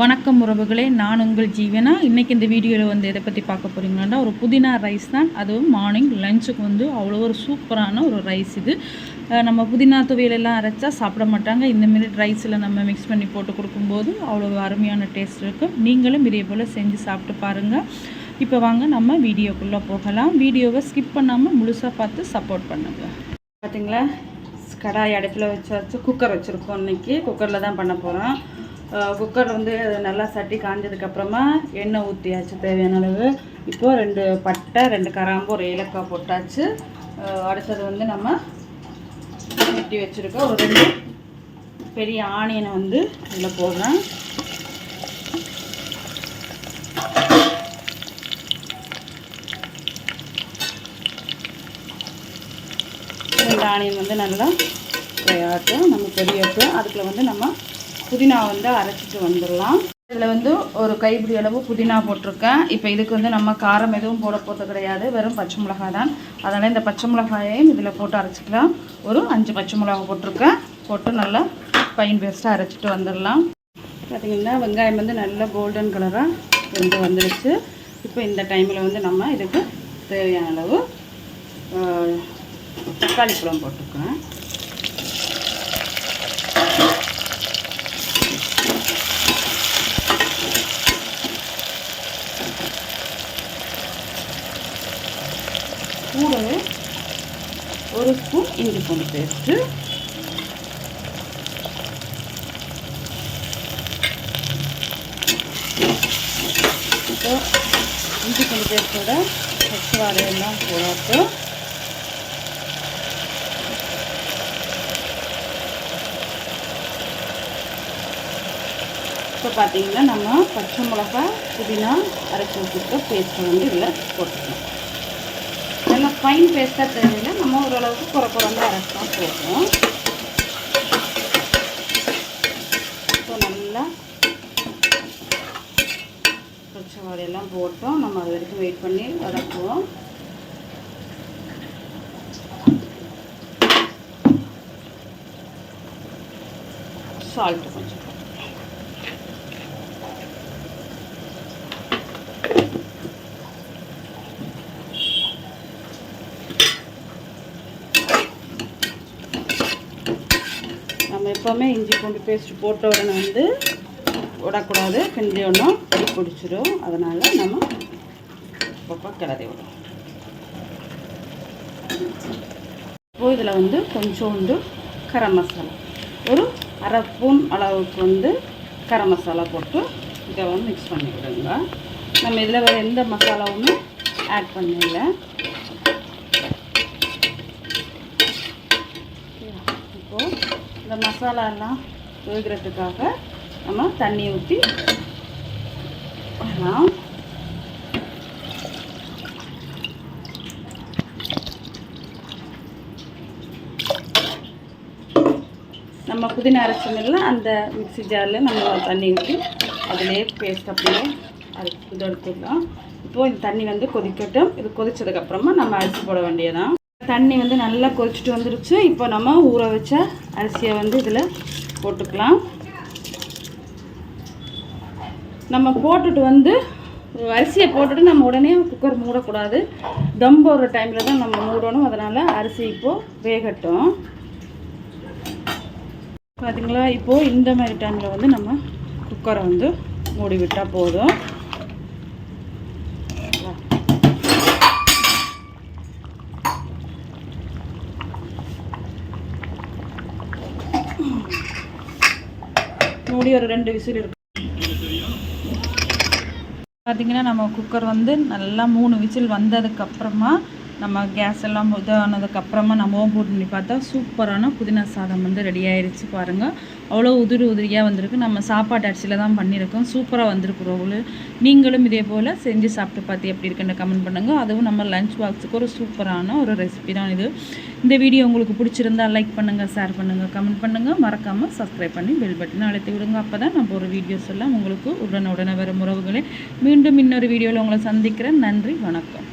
வணக்கம் உறவுகளே நான் உங்கள் ஜீவனா? இன்றைக்கி இந்த வீடியோவில் வந்து எதை பற்றி பார்க்க போகிறீங்கன்னா ஒரு புதினா ரைஸ் தான். அதுவும் மார்னிங் லஞ்சுக்கு வந்து அவ்வளோ ஒரு சூப்பரான ஒரு ரைஸ் இது. நம்ம புதினா துவையலெல்லாம் அரைச்சா சாப்பிட மாட்டாங்க. இந்தமாரி ரைஸில் நம்ம மிக்ஸ் பண்ணி போட்டு கொடுக்கும்போது அவ்வளோ அருமையான டேஸ்ட் இருக்கும் நீங்களும் இதே போல் செஞ்சு சாப்பிட்டு பாருங்கள் இப்போ வாங்க நம்ம வீடியோக்குள்ளே போகலாம். வீடியோவை ஸ்கிப் பண்ணாமல் முழுசாக பார்த்து சப்போர்ட் பண்ணுங்கள் பார்த்தீங்களா கடாய் அடுப்பில் வச்சாச்சு. குக்கர் வச்சுருக்கோம் இன்றைக்கி குக்கரில் தான் பண்ண போகிறோம் குக்கர் வந்து நல்லா சட்டி காஞ்சதுக்கப்புறமா எண்ணெய் ஊற்றியாச்சு தேவையான அளவு. இப்போது ரெண்டு பட்டை ரெண்டு கராம்பு ஒரு ஏலக்காய் போட்டாச்சு. அடுத்தது வந்து நம்ம வெட்டி வச்சுருக்கோம் ஒரு ரெண்டு பெரிய ஆனியனை வந்து இதில் போடுறேன். ரெண்டு ஆனியன் வந்து நல்லா ஃப்ரை ஆகட்டும் நம்ம பொரியட்டும் அதுக்குள்ள வந்து நம்ம புதினா வந்து அரைச்சிட்டு வந்துடலாம். இதில் வந்து ஒரு கைப்பிடி அளவு புதினா போட்டிருக்கேன். இப்போ இதுக்கு வந்து நம்ம காரம் எதுவும் போட போகிறது கிடையாது. வெறும் பச்சை மிளகாய் தான். அதனால் இந்த பச்சை மிளகாயையும் இதில் போட்டு அரைச்சிக்கலாம். ஒரு அஞ்சு பச்சை மிளகாய் போட்டிருக்கேன். போட்டு நல்லா பைன் பேஸ்ட்டாக அரைச்சிட்டு வந்துடலாம். பார்த்திங்கன்னா வெங்காயம் வந்து நல்லா கோல்டன் கலராக வெந்து வந்துடுச்சு இப்போ இந்த டைமில் வந்து நம்ம இதுக்கு தேவையான அளவு தக்காளி பழம் போட்டுக்கிறேன் ஒரு ஸ்பூன் இஞ்சி பூண்டு பேஸ்ட்டு. இப்போ இஞ்சி பூண்டு பேஸ்ட்டோட பச்சை வாழையெல்லாம் போடாட்டும் இப்போ பார்த்தீங்கன்னா நம்ம பச்சை மிளகா புதினா அரைச்சி வச்சுருக்க பேஸ்ட்டு வந்து இதில் போட்டுக்கலாம். ஃபைன் பேஸ்ட்டாக தேவையில்லை. நம்ம ஓரளவுக்கு குறை குறைந்து அரைச்சா போதும். இப்போ நல்லா பச்சை வாழையெல்லாம் போட்டோம். நம்ம அது வரைக்கும் வெயிட் பண்ணி வதக்குவோம். சால்ட்டு கொஞ்சம் நம்ம எப்போவுமே இஞ்சி பூண்டு பேஸ்ட் போட்ட உடனே வந்து விடக்கூடாது. கிண்டி ஒன்றும் கறி பிடிச்சிடும் அதனால் நம்ம அப்பப்போ கிளறி விடும் இப்போ இதில் வந்து கொஞ்சோண்டு கரம் மசாலா. ஒரு அரை ஸ்பூன் அளவுக்கு வந்து கரம் மசாலா போட்டு இதை வந்து மிக்ஸ் பண்ணி விடுங்க. நம்ம இதில் வேறு எந்த மசாலாவுமே ஆட் பண்ணல. இப்போது இந்த மசாலா எல்லாம் வேகிறதுக்காக நம்ம தண்ணி ஊற்றி வரலாம் நம்ம புதினா அரைச்சோம்ல அந்த மிக்சி ஜாரில் நம்ம தண்ணி ஊற்றி அதிலே பேஸ்ட் அப்படியே அது இது எடுத்துடலாம் இப்போது இந்த தண்ணி வந்து கொதிக்கட்டும். இது கொதித்ததுக்கப்புறமா நம்ம அரிசி போட வேண்டியதான் தண்ணி வந்து நல்லா கொதிச்சுட்டு வந்துருச்சு. இப்போ நம்ம ஊற வச்ச அரிசியை வந்து இதில் போட்டுக்கலாம். நம்ம போட்டுட்டு வந்து அரிசியை போட்டுட்டு நம்ம உடனே குக்கர் மூடக்கூடாது. தம் போடுற டைமில் தான் நம்ம மூடணும். அதனால் அரிசி இப்போது வேகட்டும். பார்த்தீங்களா இப்போது இந்த மாதிரி டைமில் வந்து நம்ம குக்கரை வந்து மூடி விட்டால் போதும். மூடி ஒரு ரெண்டு விசில் இருக்கு. பார்த்தீங்கன்னா நம்ம குக்கர் வந்து நல்லா மூணு விசில் வந்ததுக்கப்புறமா நம்ம கேஸ் எல்லாம் இதானதுக்கப்புறமா நம்ம ஓம் போட்டு பார்த்தா சூப்பரான புதினா சாதம் வந்து ரெடி ஆயிடுச்சு பாருங்கள் அவ்வளோ உதிரி உதிரியாக வந்திருக்கு. நம்ம சாப்பாட்டு அரிசியில் தான் பண்ணியிருக்கோம். சூப்பராக வந்திருக்கு ரோல். நீங்களும் இதே போல் செஞ்சு சாப்பிட்டு பார்த்து எப்படி இருக்குன்னு கமெண்ட் பண்ணுங்கள் அதுவும் நம்ம லஞ்ச் பாக்ஸுக்கு ஒரு சூப்பரான ஒரு ரெசிபி தான் இது. இந்த வீடியோ உங்களுக்கு பிடிச்சிருந்தா லைக் பண்ணுங்கள் ஷேர் பண்ணுங்கள் கமெண்ட் பண்ணுங்கள் மறக்காமல் சப்ஸ்கிரைப் பண்ணி பெல் பட்டனை அழுத்தி விடுங்க. அப்போ தான் நம்ம ஒரு வீடியோஸ் எல்லாம் உங்களுக்கு உடனே உடனே வரும். உறவுகளே மீண்டும் இன்னொரு வீடியோவில் உங்களை சந்திக்கிறேன். நன்றி வணக்கம்.